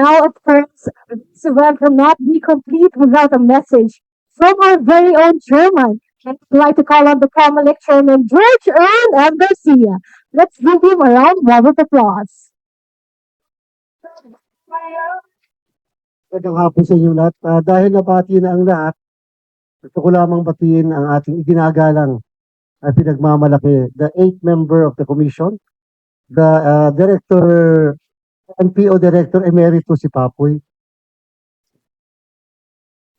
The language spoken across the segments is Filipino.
now turns this event will not be complete without a message from our very own chairman. I'd like to call on the Comelec chairman, George Earl M. Garcia. Let's give him a round of applause. Magandang hapon sa inyo lahat. Ah, dahil nabati na ang lahat, gusto ko lamang batiin ang ating iginagalang at pinagmamalaki, the eighth member of the commission, the ah, director, NPO Director Emeritus si Papoy.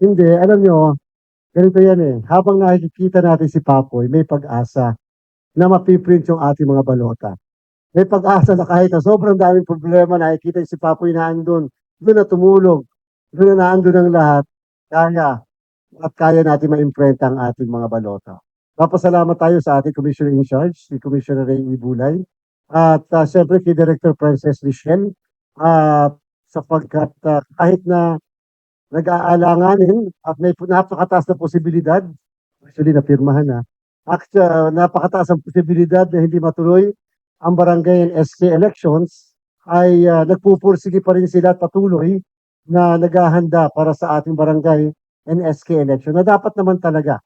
Hindi, alam nyo, ganito yan eh. Habang nakikita natin si Papoy, may pag-asa na mapiprint yung ating mga balota. May pag-asa na kahit na sobrang daming problema, nakikita si Papoy na andun, doon na tumulog, doon na naandun ang lahat, kaya at kaya natin ma-imprenta ang ating mga balota. Papasalamat tayo sa ating Commissioner in Charge, si Commissioner Ray Ibulay, at uh, siyempre kay Director Princess Michelle, at sapagkat ah, kahit na nag-aalanganin at may napakataas na posibilidad, actually napirmahan na, actually, napakataas ang posibilidad na hindi matuloy ang barangay and SK elections, ay ah, nagpupursige pa rin sila at patuloy na naghahanda para sa ating barangay and SK election na dapat naman talaga.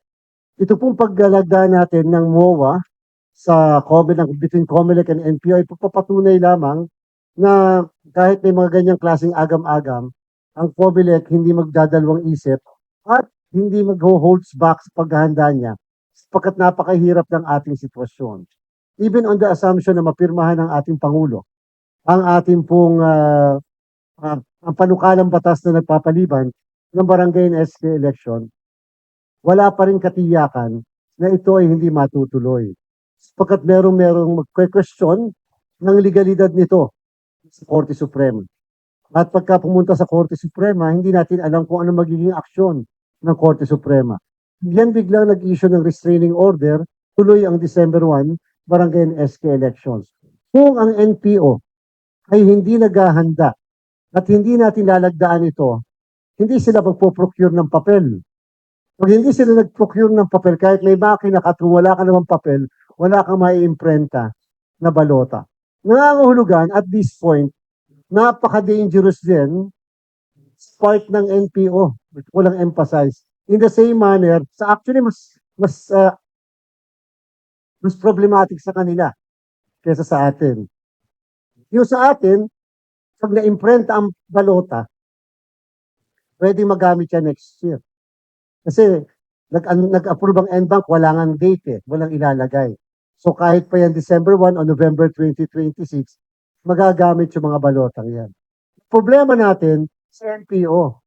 Ito pong paggalagda natin ng MOA sa COMELEC, between COMELEC and NPO ay papatunay lamang na kahit may mga ganyang klaseng agam-agam, ang COMELEC hindi magdadalawang isip at hindi mag-holds back sa paghahanda niya sapagkat napakahirap ng ating sitwasyon. Even on the assumption na mapirmahan ng ating Pangulo ang ating pong ah, ah, ang panukalang batas na nagpapaliban ng barangay and SK election, wala pa rin katiyakan na ito ay hindi matutuloy. Sapagkat merong-merong magkwe-question ng legalidad nito sa Korte Suprema. At pagka pumunta sa Korte Suprema, hindi natin alam kung ano magiging aksyon ng Korte Suprema. Yan biglang nag-issue ng restraining order, tuloy ang December 1, barangay and SK elections. Kung ang NPO ay hindi naghahanda at hindi natin lalagdaan ito, hindi sila magpo-procure ng papel. Pag hindi sila nag-procure ng papel, kahit may makina ka wala ka naman papel, wala kang maiimprenta na balota. Nangangahulugan at this point, napaka-dangerous din part ng NPO. Gusto ko lang emphasize. In the same manner, sa actually mas mas ah, mas problematic sa kanila kaysa sa atin. Yung sa atin, pag na-imprenta ang balota, pwede magamit yan next year. Kasi nag, nag-approve ang NBank, wala nga date eh, walang ilalagay. So kahit pa yan December 1 o November 2026, magagamit yung mga balotang yan. Problema natin, si NPO.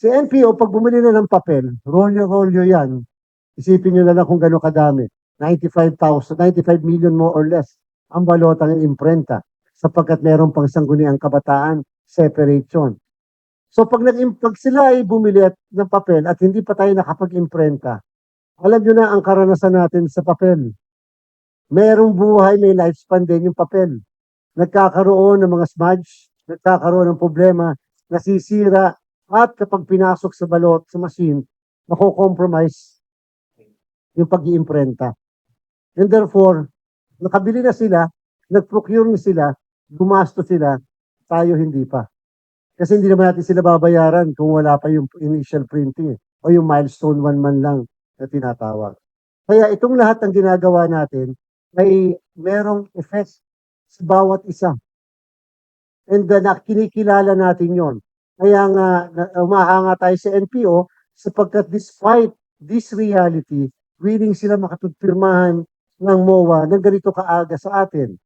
Si NPO, pag bumili na ng papel, rolyo-rolyo yan. Isipin nyo na lang kung gano'ng kadami. 95,000, 95 million more or less ang balotang imprenta sapagkat meron pang sangguniang kabataan, separation. So pag, nag pag sila ay bumili at, ng papel at hindi pa tayo nakapag-imprenta, alam nyo na ang karanasan natin sa papel. Merong buhay, may lifespan din yung papel. Nagkakaroon ng mga smudge, nagkakaroon ng problema, nasisira, at kapag pinasok sa balot, sa machine, mako-compromise yung pag-iimprenta. And therefore, nakabili na sila, nag-procure na sila, gumasto sila, tayo hindi pa. Kasi hindi naman natin sila babayaran kung wala pa yung initial printing eh, o yung milestone one man lang na tinatawag. Kaya itong lahat ng ginagawa natin ay merong effect sa bawat isa. And uh, na kinikilala natin yon. Kaya nga umahanga tayo sa NPO sapagkat despite this reality, willing sila makapagpirmahan ng MOA ng ganito kaaga sa atin.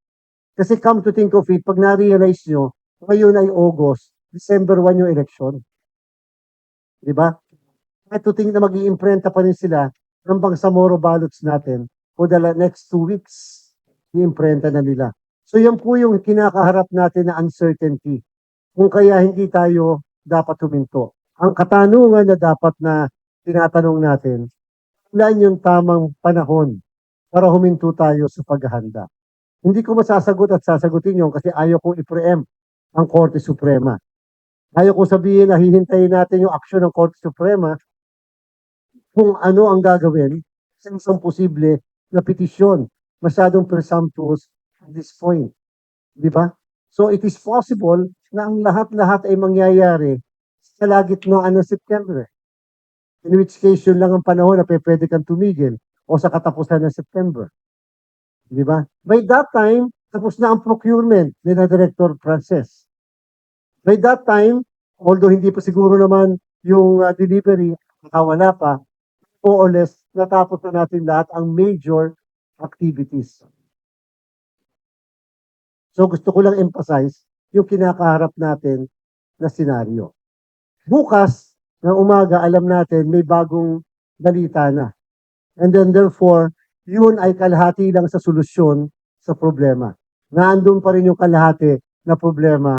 Kasi come to think of it, pag na-realize nyo, ngayon ay August, December 1 yung election. Di ba? At to think na mag imprenta pa rin sila ng Bangsamoro ballots natin for the next two weeks. I-imprenta na nila. So yan po yung kinakaharap natin na uncertainty. Kung kaya hindi tayo dapat huminto. Ang katanungan na dapat na tinatanong natin, kailan yung tamang panahon para huminto tayo sa paghahanda. Hindi ko masasagot at sasagutin yon kasi ayaw kong i-preempt ang Korte Suprema. Ayaw kong sabihin na hihintayin natin yung aksyon ng Korte Suprema kung ano ang gagawin sa isang posible na. Masyadong presumptuous at this point. Di ba? So it is possible na ang lahat-lahat ay mangyayari sa lagitnaan ng September. In which case, yun lang ang panahon na pwede kang tumigil o sa katapusan ng September. Di ba? By that time, tapos na ang procurement ni na Director Frances. By that time, although hindi pa siguro naman yung uh, delivery, nakawala pa, more or less, natapos na natin lahat ang major activities. So gusto ko lang emphasize yung kinakaharap natin na senaryo. Bukas ng umaga, alam natin may bagong balita na. And then therefore, yun ay kalahati lang sa solusyon sa problema. Naandun pa rin yung kalahati na problema